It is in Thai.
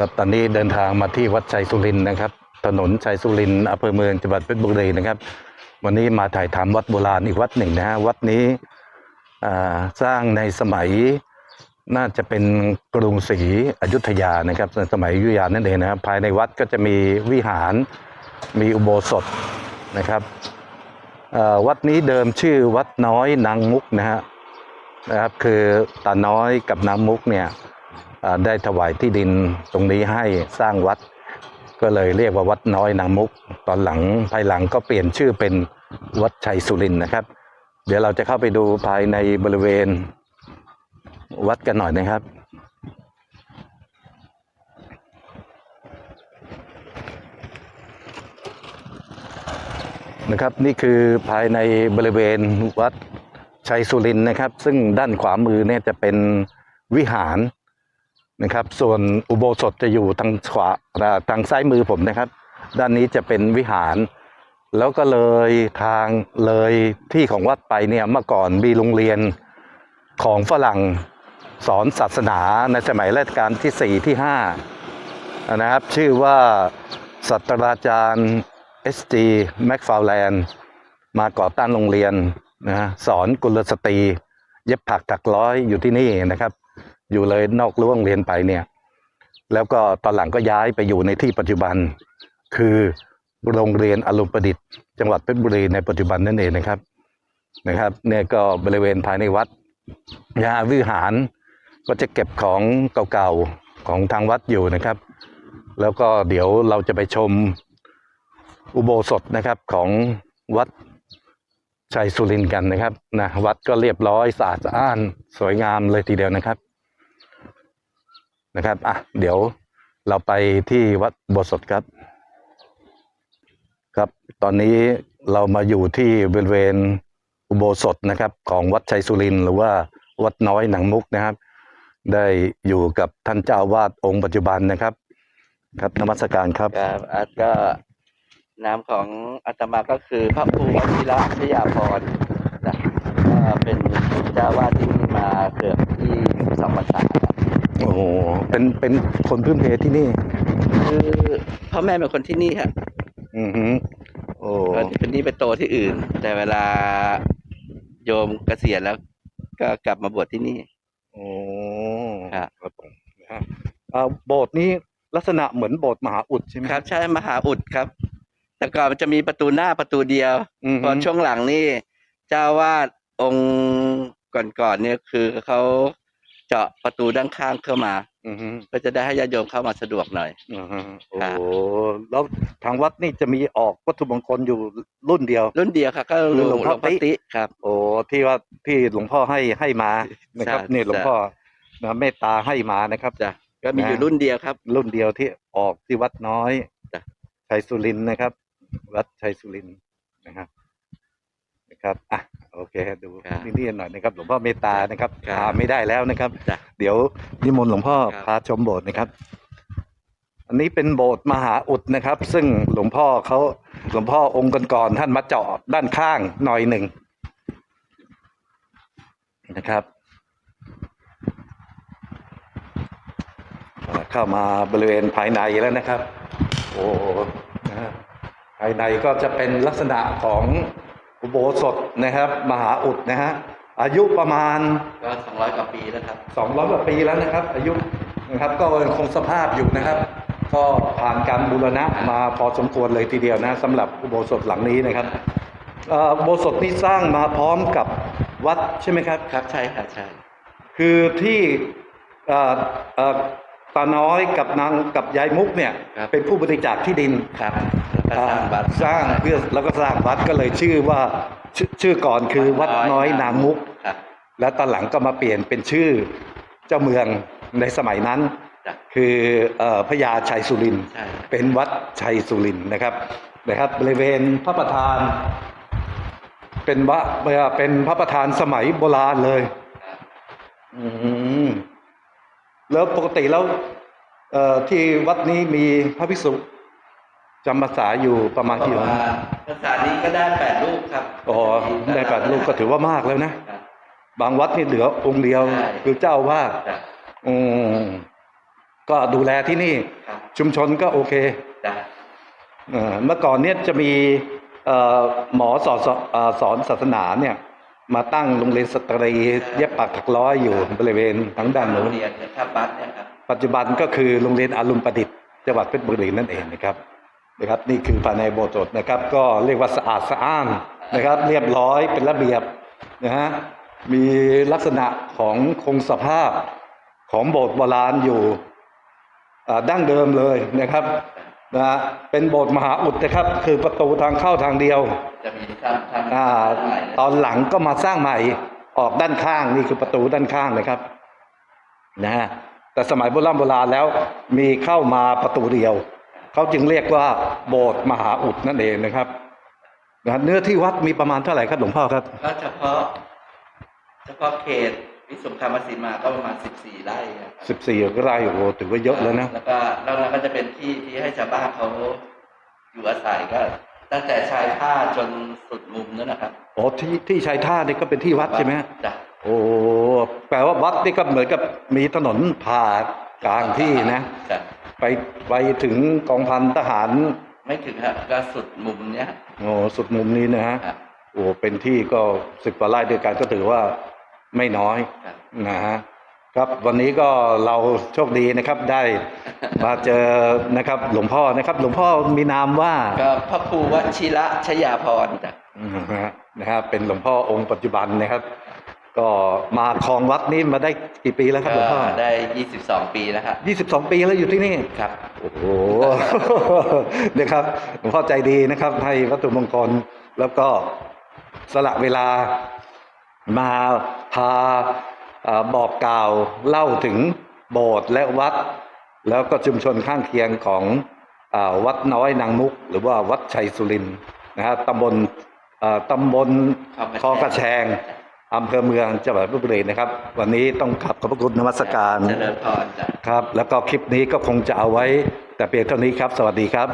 ครับตอนนี้เดินทางมาที่วัดชัยสุรินทร์นะครับ ถนนชัยสุรินทร์อำเภอเมืองจังหวัดเพชรบุรีนะครับ วันนี้มาถ่ายทำวัดโบราณอีกวัดหนึ่งนะฮะวัดนี้สร้างในสมัยน่าจะเป็นกรุงศรีอยุธยานะครับในสมัยอยุธยานั่นเองนะครับ ภายในวัดก็จะมีวิหารมีอุโบสถนะครับวัดนี้เดิมชื่อวัดน้อยนางมุกนะฮะนะครับคือตาน้อยกับนางมุกเนี่ย ได้ถวายที่ดินตรงนี้ให้สร้างวัด ก็เลยเรียกว่าวัดน้อยนางมุก ตอนหลังภายหลังก็เปลี่ยนชื่อเป็นวัดชัยสุรินนะครับ เดี๋ยวเราจะเข้าไปดูภายในบริเวณวัดกันหน่อยนะครับนะครับนี่คือภายในบริเวณวัดชัยสุรินนะครับ ซึ่งด้านขวามือเนี่ยจะเป็นวิหาร นะครับ ส่วนอุโบสถจะอยู่ทางขวาทางซ้ายมือผมนะครับ ด้านนี้จะเป็นวิหาร แล้วก็เลยทางเลยที่ของวัดไปเนี่ยเมื่อก่อนมีโรงเรียนของฝรั่งสอนศาสนาในสมัยรัชกาลที่สี่ที่ห้านะครับ ชื่อว่าศาสตราจารย์ S.G. m c f a r l a n d มาก่อตั้งโรงเรียนนะสอนกุลสตรี เย็บผักถักร้อยอยู่ที่นี่นะครับ อยู่เลยนอกรั้วโรงเรียนไปเนี่ย แล้วก็ตอนหลังก็ย้ายไปอยู่ในที่ปัจจุบัน คือโรงเรียนอารมณ์ประดิษฐ์ จังหวัดเพชรบุรีในปัจจุบันนั่นเองนะครับนะครับเนี่ยก็บริเวณภายในวัดยาวิหารก็จะเก็บของเก่าๆของทางวัดอยู่นะครับ แล้วก็เดี๋ยวเราจะไปชมอุโบสถนะครับของวัดชัยสุรินทร์กันนะครับนะวัดก็เรียบร้อยสะอาดสะอ้านสวยงามเลยทีเดียวนะครับ นะครับอะเดี๋ยวเราไปที่วัดโบสถครับ ครับ ตอนนี้เรามาอยู่ที่บริเวณอุโบสถนะครับ ของวัดชัยสุรินหรือว่าวัดน้อยหนังมุกนะครับ ได้อยู่กับท่านเจ้าวาสองค์ปัจจุบันนะครับ ครับนมัสการครับ ครับอาจก็นามของอาตมาก็คือพระครูวชิระชยาพรนะก็เป็นเจ้าวาดที่นี่มาเกือบที่สองพรรษาแล้ว โอ้โห เป็นเป็นคนพื้นเพที่นี่ คือพ่อแม่เป็นคนที่นี่ครับอือหือโอ้ก็เป็นนี่ไปโตที่อื่น แต่เวลาโยมเกษียณแล้ว ก็กลับมาบวชที่นี่ โอ้ครับ ครับผมนะฮะอ่าโบสถ์นี้ลักษณะเหมือนโบสถ์มหาอุดใช่ไหมครับ ใช่มหาอุดครับ แต่ก่อนมันจะมีประตูหน้าประตูเดียวอือพหือช่วงหลังนี่เจ้าวาดองค์ก่อนๆเนี่ยคือเขา เจาะประตูด้านข้างเข้ามาอือหือก็จะได้ให้ญาติโยมเข้ามาสะดวกหน่อย อือหือโอ้ครับแล้วทางวัดนี่จะมีออกวัตถุมงคลอยู่รุ่นเดียว รุ่นเดียวครับก็คือหหลลววงงพ่อพ่อติติครับ โอ้ที่ว่าที่หลวงพ่อให้ให้มานะครับใช่นี่หลวงใช่พ่อนะเมตตาให้มานะครับจ้ะ ก็มีอยู่นะรุ่นเดียวครับ รุ่นเดียวที่ออกที่วัดน้อยจ้ะ ชัยสุรินทร์นะครับ วัดชัยสุรินทร์นะครับนะครับอะ โอเคดูครับนี่ๆหน่อยนะครับ หลวงพ่อเมตตานะครับครับพาไม่ได้แล้วนะครับ จ้ะเดี๋ยวนิมนต์หลวงพ่อครับ พาชมโบสถ์นะครับ อันนี้เป็นโบสถ์มหาอุดนะครับ ซึ่งหลวงพ่อเขาหลวงพ่อองค์ก่อนๆท่านมาเจาะด้านข้างหน่อยหนึ่งนะครับอ่าเข้ามาบริเวณภายในแล้วนะครับ โอ้โหนะฮะภายในก็จะเป็นลักษณะของ อุโบสถนะครับ มหาอุดนะฮะอายุประมาณก็สองร้อยกว่าปีแล้วครับสองร้อยกว่าปีแล้วนะครับ อายุนะครับก็ยังคงสภาพอยู่นะครับ ก็ผ่านการบูรณะมาพอสมควรเลยทีเดียวนะสำหรับอุโบสถหลังนี้นะครับเอ่ออุโบสถนี้สร้างมาพร้อมกับวัดใช่ไหมครับครับใช่ครับใช่คือที่เอ่อเอ่อตาน้อยกับนางกับยายมุกเนี่ยครับเป็นผู้บริจาคที่ดินครับแล้วก็ สร้างวัดสร้างเพื่อแล้วก็สร้างวัดก็เลยชื่อว่าชื่อชื่อก่อนคือวัดน้อยนางมุกครับแล้วตอนหลังก็มาเปลี่ยนเป็นชื่อเจ้าเมืองในสมัยนั้นจ้ะคือเอ่อพญาชัยสุรินทร์ใช่เป็นวัดชัยสุรินทร์นะครับนะครับบริเวณพระประธาน เป็นวะเป็นพระประธานสมัยโบราณเลยครับอืมแล้วปกติแล้วเอ่อที่วัดนี้มีพระภิกษุ จำพรรษาอยู่ประมาณกี่ปอระงค์มาณภาษานี้ก็ได้แปดรูปครับอ๋อได้แปดรูปก็ถือว่ามากแล้วนะครับบางวัดนี่เหลือองค์เดียวใช่คือเจ้าอาวาดจ้ะอืมก็ดูแลที่นี่ครับชุมชนก็โอเคจ้ะเอ่อเมื่อก่อนเนี่ยจะมีเอ่อหมอสอนสอนเอ่อสอนศาสนาเนี่ย มาตั้งโรงเรียนสตรีเย็บปักถักร้อยอยู่บริเวณทางด้านโรโน้งนเรียนเนี่ยครับบัสเนี่ยครับปัจจุบันก็คือโรงเรียนอารุณประดิษฐ์จังหวัดเพชรบุรีนั่นเองนะครับ นะครับนี่คือภายในโบสถ์นะครับ ก็เรียกว่าสะอาดสะอ้านนะครับ เรียบร้อยเป็นระเบียบนะฮะมีลักษณะของคงสภาพของโบสถ์โบราณอยู่อ่าดั้งเดิมเลยนะครับนะฮะเป็นโบสถ์มหาอุดนะครับ คือประตูทางเข้าทางเดียวจะมีทำทำอ่าทำใหม่ตอนหลังก็มาสร้างใหม่ออกด้านข้างนี่คือประตูด้านข้างนะครับนะฮะแต่สมัยโบราณโบราณแล้วมีเข้ามาประตูเดียว เขาจึงเรียกว่าโบสถ์มหาอุดนั่นเองนะครับนะฮะเนื้อที่วัดมีประมาณเท่าไหร่ครับหลวงพ่อครับก็เฉพาะเฉพาะเขตวิสุทธิคามสีมาก็ประมาณสิบสี่ไร่ครับสิบสี่ไร่โอ้โหถือว่าเยอะแล้วนะแล้วก็นอกนั้นก็จะเป็นที่ที่ให้ชาวบ้านเขาอยู่อาศัยก็ ตั้งแต่ชายท่าจนสุดมุมนั่นนะครับโอ้ที่ที่ชายท่านี่ก็เป็นที่วัดใช่ไหมฮะจ้ะโอ้แปลว่าวัดนี่ก็เหมือนกับมีถนนผ่ากลางที่นะจ้ะ ไปไปถึงกองพันทหาร ไม่ถึงครับก็สุดมุมเนี้ยโอ้สุดมุมนี้นะฮะครับโอ้เป็นที่ก็สิบกว่าไร่ด้วยกันก็ถือว่าไม่น้อยครับ นะฮะครับวันนี้ก็เราโชคดีนะครับได้มาเจอนะครับหลวงพ่อนะครับ หลวงพ่อมีนามว่า ก็พระครูวชิระชยาพรจ้ะ อืมนะฮะนะฮะเป็นหลวงพ่อองค์ปัจจุบันนะครับ ก็มาครองวัดนี้มาได้กี่ปีแล้วครับหลวงพ่อ ก็ได้ยี่สิบสองปีแล้วครับยี่สิบสองปีแล้วอยู่ที่นี่ ครับ โอ้โห นะครับหลวงพ่อใจดีนะครับให้วัตถุมงคลแล้วก็สละเวลามาพาเอ่อบอกกล่าวเล่าถึงโบสถ์และวัด แล้วก็ชุมชนข้างเคียงของอาวัดน้อยนางมุก หรือว่าวัดชัยสุรินทร์นะฮะตำบลเอ่อตำบลคอกระแชง อำเภอเมืองจังหวัดเพชรบุรีนะครับ วันนี้ต้องขับขอบพระคุณนมัสการเจริญพรจ้ะ ครับ แล้วก็คลิปนี้ก็คงจะเอาไว้ แต่เพียงเท่านี้ครับ สวัสดีครับ